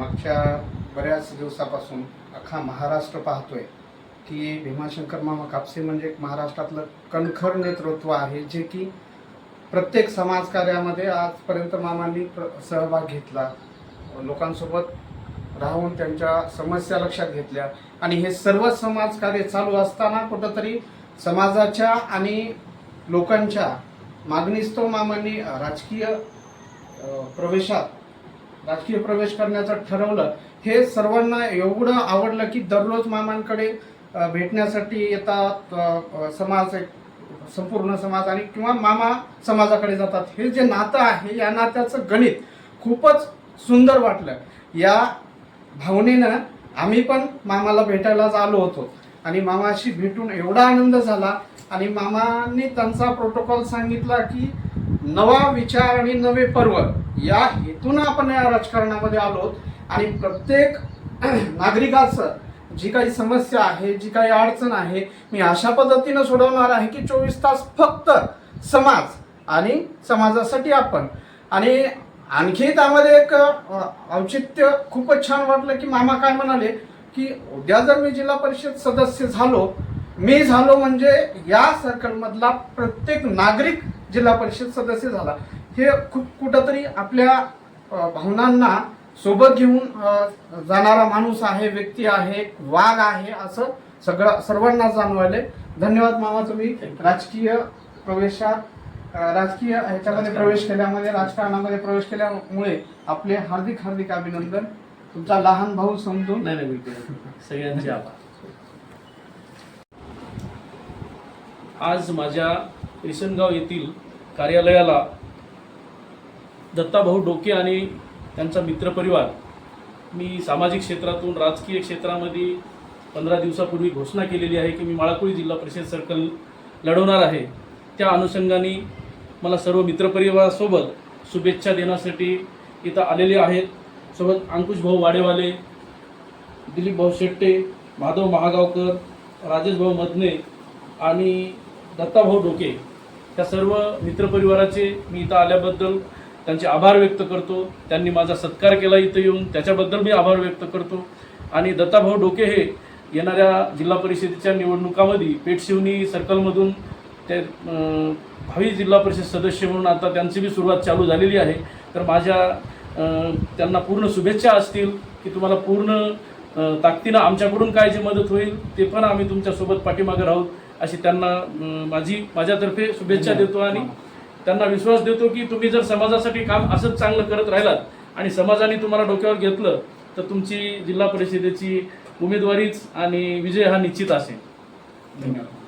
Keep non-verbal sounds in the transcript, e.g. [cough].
मागच्या बऱ्याच दिवसापासून अख्खा महाराष्ट्र पाहतोय की भीमाशंकर मामा कापसे म्हणजे एक महाराष्ट्रातलं कणखर नेतृत्व आहे जे की प्रत्येक समाजकार्यामध्ये आजपर्यंत मामांनी प्र सहभाग घेतला. लोकांसोबत राहून त्यांच्या समस्या लक्षात घेतल्या. आणि हे सर्व समाजकार्य चालू असताना कुठंतरी समाजाच्या आणि लोकांच्या मागणीस्तव मामांनी राजकीय प्रवेशात राजकीय प्रवेश करण्याचं ठरवलं. हे सर्वांना एवढं आवडलं की दररोज मामांकडे भेटण्यासाठी येतात समाज एक संपूर्ण समाज आणि किंवा मामा समाजाकडे जातात. हे जे नातं आहे या नात्याचं गणित खूपच सुंदर वाटलं. या भावनेनं आम्ही पण मामाला भेटायलाच आलो होतो. आणि मामाशी भेटून एवढा आनंद झाला आणि मामांनी त्यांचा प्रोटोकॉल सांगितला की नवा विचार आणि नवे पर्व या हेतून आपण या राजकारणामध्ये आलो आणि प्रत्येक [clears throat] नागरिकाचं जी काही समस्या आहे जी काही अडचण आहे मी अशा पद्धतीनं सोडवणार आहे की चोवीस तास फक्त समाज आणि समाजासाठी आपण. आणि आणखी त्यामध्ये एक औचित्य खूपच छान वाटलं की मामा काय म्हणाले की उद्या जर मी जिल्हा परिषद सदस्य झालो मी झालो म्हणजे या सर्कलमधला प्रत्येक नागरिक जिल्हा परिषद सदस्य झाला. हे खूप कुठंतरी आपल्या भावनांना सोबत घेऊन जाणारा माणूस आहे व्यक्ती आहे वाघ आहे असं सगळं सर्वांना जाणवायले धन्यवाद मामा तुम्ही राजकीय प्रवेशात राजकीय ह्याच्यामध्ये प्रवेश केल्यामध्ये राजकारणामध्ये प्रवेश केल्यामुळे आपले हार्दिक हार्दिक अभिनंदन. तुमचा लहान भाऊ समजून. नाही. सगळ्यांचे आभार. [laughs] आज माझ्या रिसनगाव येथील कार्यालयाला दत्ताभाऊ डोके आणि त्यांचा मित्रपरिवार मी सामाजिक क्षेत्रातून राजकीय क्षेत्रामध्ये पंधरा दिवसापूर्वी घोषणा केलेली आहे की मी माळाकुळी जिल्हा परिषद सर्कल लढवणार आहे. त्या अनुषंगाने मला सर्व मित्रपरिवारासोबत शुभेच्छा देण्यासाठी इथं आलेले आहेत. सोबत अंकुश भाऊ वाडेवाले दिलीप भाऊ शेट्टे माधव महागावकर राजेश भाऊ मदने आणि दत्ताभाऊ डोके. त्या सर्व मित्रपरिवाराचे मी इथं आल्याबद्दल त्यांचे आभार व्यक्त करतो. त्यांनी माझा सत्कार केला इथं येऊन. त्याच्याबद्दल मी आभार व्यक्त करतो. आणि दत्ताभाऊ डोके हे येणाऱ्या जिल्हा परिषदेच्या निवडणुकामध्ये पेठशिवनी सर्कलमधून ते भावी जिल्हा परिषद सदस्य म्हणून आता त्यांची बी सुरुवात चालू झालेली आहे. तर माझ्या त्यांना पूर्ण शुभेच्छा असतील की तुम्हाला पूर्ण ताकदीनं आमच्याकडून काय जी मदत होईल ते पण आम्ही तुमच्यासोबत पाठीमागे राहू. अशी त्यांना माझी माझ्यातर्फे शुभेच्छा देतो आणि त्यांना विश्वास देतो की तुम्ही जर समाजासाठी काम असंच चांगलं करत राहिलात आणि समाजाने तुम्हाला डोक्यावर घेतलं तर तुमची जिल्हा परिषदेची उमेदवारीच आणि विजय हा निश्चित असेल. धन्यवाद.